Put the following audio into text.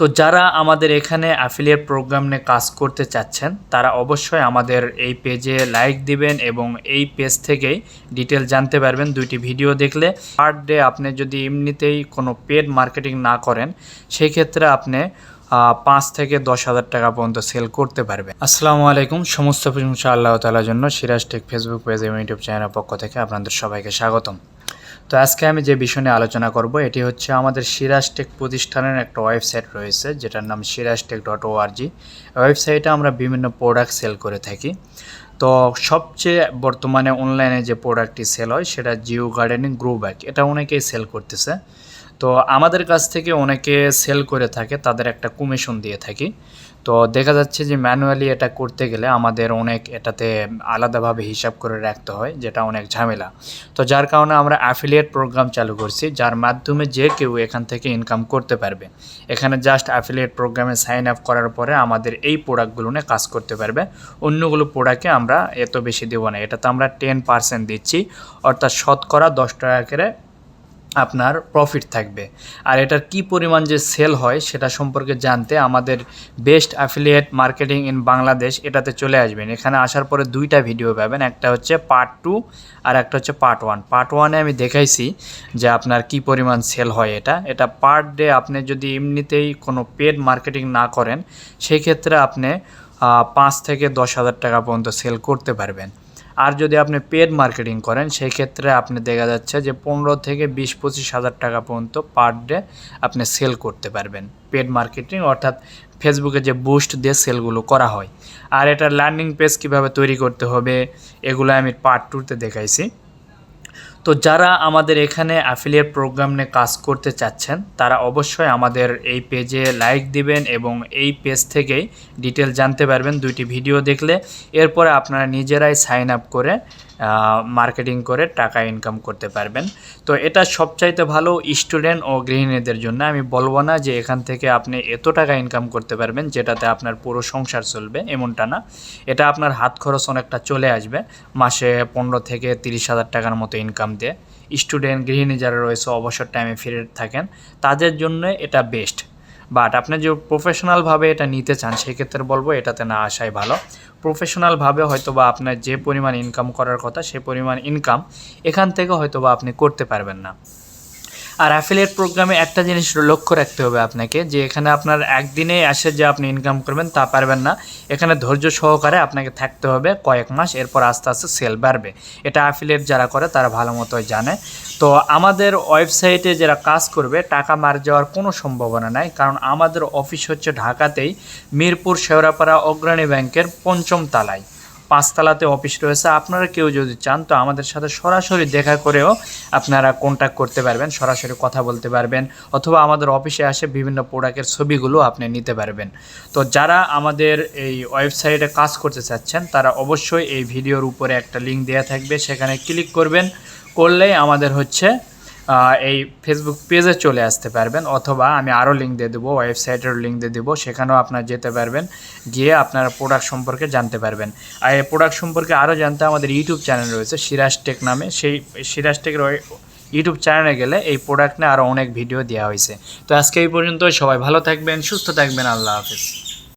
তো যারা আমাদের এখানে অ্যাফিলিয়েট প্রোগ্রাম নিয়ে কাজ করতে চাচ্ছেন, তারা অবশ্যই আমাদের এই পেজে লাইক দিবেন এবং এই পেজ থেকেই ডিটেল জানতে পারবেন দুইটি ভিডিও দেখলে। পার ডে আপনি যদি এমনিতেই কোনো পেড মার্কেটিং না করেন সেই ক্ষেত্রে আপনি পাঁচ থেকে দশ হাজার টাকা পর্যন্ত সেল করতে পারবেন। আসসালামু আলাইকুম, সমস্ত প্রশংসা আল্লাহ তালার জন্য। সিরাজ টেক ফেসবুক পেজ এবং ইউটিউব চ্যানেলের পক্ষ থেকে আপনাদের সবাইকে স্বাগতম। তো আজকে আমি যে বিষয় নিয়ে আলোচনা করব, এটি হচ্ছে আমাদের সিরাজ টেক প্রতিষ্ঠানের একটা ওয়েবসাইট রয়েছে, যেটার নাম সিরাজ টেক ডট ওআরজি ওয়েবসাইটে আমরা বিভিন্ন প্রোডাক্ট সেল করে থাকি। তো সবচেয়ে বর্তমানে অনলাইনে যে প্রোডাক্টটি সেল হয়, সেটা জিও গার্ডেনিং গ্রো ব্যাগ। এটা অনেকেই সেল করতেছে। তো আমাদের কাছ থেকে অনেকে সেল করে থাকে, তাদের একটা কমিশন দিয়ে থাকি। তো দেখা যাচ্ছে যে ম্যানুয়ালি এটা করতে গেলে আমাদের অনেক এটাতে আলাদাভাবে হিসাব করে রাখতে হয়, যেটা অনেক ঝামেলা। তো যার কারণে আমরা অ্যাফিলিয়েট প্রোগ্রাম চালু করছি, যার মাধ্যমে যে কেউ এখান থেকে ইনকাম করতে পারবে। এখানে জাস্ট অ্যাফিলিয়েট প্রোগ্রামে সাইন আপ করার পরে আমাদের এই প্রোডাক্টগুলো নিয়ে কাজ করতে পারবে। অন্যগুলো প্রোডাক্টে আমরা এত বেশি দেবো না। এটাতে আমরা টেন পার্সেন্ট দিচ্ছি, অর্থাৎ শতকরা দশ টাকা করে আপনার প্রফিট থাকবে। আর এটার কি পরিমাণ যে সেল হয় সেটা সম্পর্কে জানতে আমাদের best affiliate marketing in Bangladesh এটাতে চলে আসবেন। এখানে আসার পরে দুইটা ভিডিও পাবেন, একটা হচ্ছে পার্ট টু আর একটা হচ্ছে পার্ট ওয়ান পার্ট ওয়ানে আমি দেখাইছি যে আপনার কি পরিমাণ সেল হয় এটা। এটা পার ডে আপনি যদি এমনিতেই কোনো পেড মার্কেটিং না করেন সেই ক্ষেত্রে আপনি পাঁচ থেকে দশ হাজার টাকা পর্যন্ত সেল করতে পারবেন। আর যদি আপনি পেড মার্কেটিং করেন সেই ক্ষেত্রে আপনি দেখা যাচ্ছে যে পনেরো থেকে বিশ, পঁচিশ হাজার টাকা পর্যন্ত পার ডে আপনি সেল করতে পারবেন। পেড মার্কেটিং অর্থাৎ ফেসবুকে যে বুস্ট দিয়ে সেলগুলো করা হয়। আর এটা ল্যান্ডিং পেজ কীভাবে তৈরি করতে হবে, এগুলো আমি পার্ট টুতে দেখাইছি। তো যারা আমাদের এখানে অ্যাফিলিয়েট প্রোগ্রাম নিয়ে কাজ করতে চাচ্ছেন, তারা অবশ্যই আমাদের এই পেজে লাইক দিবেন এবং এই পেজ থেকেই ডিটেল জানতে পারবেন দুইটি ভিডিও দেখলে। এরপরে আপনারা নিজেরাই সাইন আপ করে মার্কেটিং করে টাকা ইনকাম করতে পারবেন। তো এটা সবচাইতে ভালো স্টুডেন্ট ও গৃহিণীদের জন্য। আমি বলব না যে এখান থেকে আপনি এত টাকা ইনকাম করতে পারবেন যেটাতে আপনার পুরো সংসার চলবে, এমনটা না। এটা আপনার হাত খরচ অনেকটা চলে আসবে। মাসে পনেরো থেকে তিরিশ হাজার টাকার মতো ইনকাম দিয়ে। স্টুডেন্ট গৃহিণী যারা রয়েছে, অবসর টাইমে ফিরে থাকেন, তাদের জন্য এটা বেস্ট বাট আপনি যে প্রফেশনালভাবে এটা নিতে চান, সেক্ষেত্রে বলব এটাতে না আসাই ভালো। প্রফেশনালভাবে হয়তো বা আপনার যে পরিমাণ ইনকাম করার কথা, সে পরিমাণ ইনকাম এখান থেকে হয়তো বা আপনি করতে পারবেন না। আর অ্যাফিলিয়েট প্রোগ্রামে একটা জিনিস লক্ষ্য রাখতে হবে আপনাকে, যে এখানে আপনার একদিনেই আসে যে আপনি ইনকাম করবেন তা পারবেন না। এখানে ধৈর্য সহকারে আপনাকে থাকতে হবে কয়েক মাস, এরপর আস্তে আস্তে সেল বাড়বে। এটা অ্যাফিলিয়েট যারা করে তারা ভালো মতোই জানে। তো আমাদের ওয়েবসাইটে যারা কাজ করবে, টাকা মার যাওয়ার কোনো সম্ভাবনা নাই, কারণ আমাদের অফিস হচ্ছে ঢাকাতেই মিরপুর শেওড়াপাড়া অগ্রণী ব্যাংকের পঞ্চম তালায়। পাঁচতলাতে অফিস রয়েছে। আপনারা কেউ যদি চান, তো আমাদের সাথে সরাসরি দেখা করেও আপনারা কন্ট্যাক্ট করতে পারবেন, সরাসরি কথা বলতে পারবেন, অথবা আমাদের অফিসে আসে বিভিন্ন প্রোডাক্টের ছবিগুলো আপনি নিতে পারবেন। তো যারা আমাদের এই ওয়েবসাইটে কাজ করতে চাচ্ছেন, তারা অবশ্যই এই ভিডিওর উপরে একটা লিঙ্ক দেওয়া থাকবে। সেখানে ক্লিক করবেন, করলেই আমাদের হচ্ছে এই ফেসবুক পেজে চলে আসতে পারবেন অথবা আমি আরও লিঙ্ক দিয়ে দেবো ওয়েবসাইটের লিঙ্ক দিয়ে দেবো, সেখানেও আপনারা যেতে পারবেন, গিয়ে আপনারা প্রোডাক্ট সম্পর্কে জানতে পারবেন। আর এই প্রোডাক্ট সম্পর্কে আরও জানতে আমাদের ইউটিউব চ্যানেল রয়েছে সিরাজ টেক নামে। সেই সিরাজ টেকের ইউটিউব চ্যানেলে গেলে এই প্রোডাক্ট নিয়ে আরও অনেক ভিডিও দেওয়া হয়েছে। তো আজকে এই পর্যন্ত সবাই ভালো থাকবেন, সুস্থ থাকবেন, আল্লাহ হাফিজ।